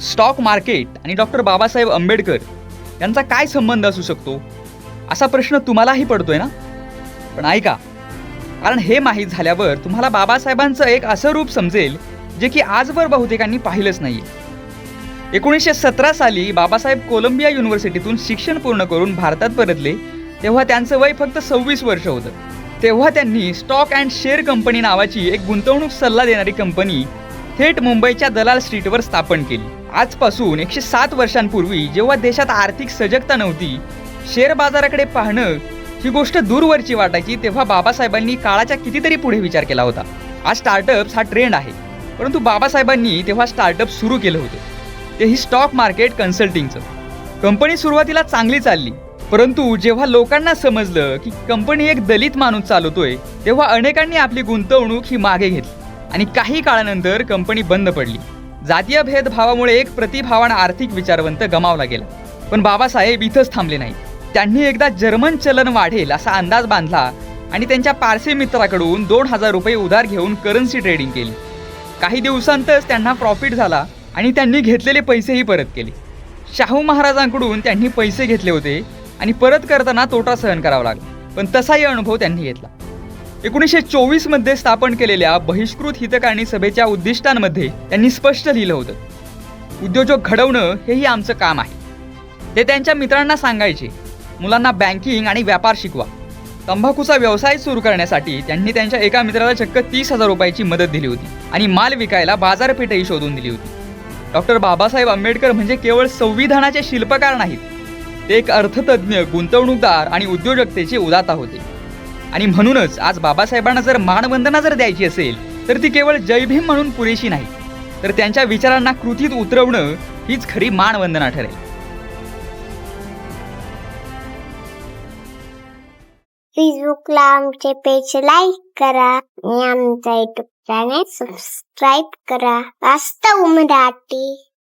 Stock market आणि doctor Babasaheb Ambedkar यांचा काय संबंध असू शकतो? असा प्रश्न तुम्हालाही पडतोय ना? पण ऐका कारण हे माहीत झाल्यावर तुम्हाला बाबासाहेबांचं एक असं रूप समजेल जे की आजवर बहुतेकांनी पाहिलंच नाही एकोणीसशे सतरा साली बाबासाहेब कोलंबिया युनिव्हर्सिटीतून शिक्षण पूर्ण करून भारतात परतले तेव्हा त्यांचं वय फक्त सव्वीस वर्ष होतं. तेव्हा त्यांनी स्टॉक अँड शेअर कंपनी नावाची एक गुंतवणूक सल्ला देणारी कंपनी थेट मुंबईच्या दलाल स्ट्रीटवर स्थापन केली. आजपासून एकशे सात वर्षांपूर्वी जेव्हा देशात आर्थिक सजगता नव्हती शेअर बाजाराकडे पाहणं ही गोष्ट दूरवरची वाटायची तेव्हा बाबासाहेबांनी काळाच्या कितीतरी पुढे विचार केला होता. आज स्टार्टअप्स हा ट्रेंड आहे. परंतु बाबासाहेबांनी तेव्हा स्टार्टअप सुरू केलं होतं. तेही स्टॉक मार्केट कन्सल्टिंगचं कंपनी सुरुवातीला चांगली चालली. परंतु जेव्हा लोकांना समजलं की कंपनी एक दलित माणूस चालवतोय तेव्हा अनेकांनी आपली गुंतवणूक ही मागे घेतली आणि काही काळानंतर कंपनी बंद पडली. जातीय भेदभावामुळे एक प्रतिभावान आर्थिक विचारवंत गमावला गेला. पण बाबासाहेब इथंच थांबले नाही त्यांनी एकदा जर्मन चलन वाढेल असा अंदाज बांधला आणि त्यांच्या पारसी मित्राकडून दोन हजार रुपये उधार घेऊन करन्सी ट्रेडिंग केली. काही दिवसांतच त्यांना प्रॉफिट झाला आणि त्यांनी घेतलेले पैसेही परत केले. शाहू महाराजांकडून त्यांनी पैसे घेतले होते आणि परत करताना तोटा सहन करावा लागला. पण तसाही अनुभव त्यांनी घेतला. एकोणीसशे चोवीसमध्ये स्थापन केलेल्या बहिष्कृत हितकारणी सभेच्या उद्दिष्टांमध्ये त्यांनी स्पष्ट लिहिलं होतं. उद्योजक घडवणं हेही आमचं काम आहे. ते त्यांच्या मित्रांना सांगायचे मुलांना बँकिंग आणि व्यापार शिकवा. तंबाखूचा व्यवसाय सुरू करण्यासाठी त्यांनी त्यांच्या एका मित्राला चक्क तीस हजार रुपयाची मदत दिली होती आणि माल विकायला बाजारपेठही शोधून दिली होती. डॉक्टर बाबासाहेब आंबेडकर म्हणजे केवळ संविधानाचे शिल्पकार नाहीत ते एक अर्थतज्ज्ञ गुंतवणूकदार आणि उद्योजकतेचे उदाता होते. आणि म्हणूनच आज बाबासाहेबांना जर मानवंदना जर द्यायची असेल तर ती केवळ जयभीम म्हणून पुरेशी नाही. तर त्यांच्या विचारांना कृतीत उतरवणं हीच खरी मानवंदना ठरेल. फेसबुकला आमचे पेज लाईक करा आणि आमचा युट्यूब चॅनेल सबस्क्राईब करा. वास्तव मराठी.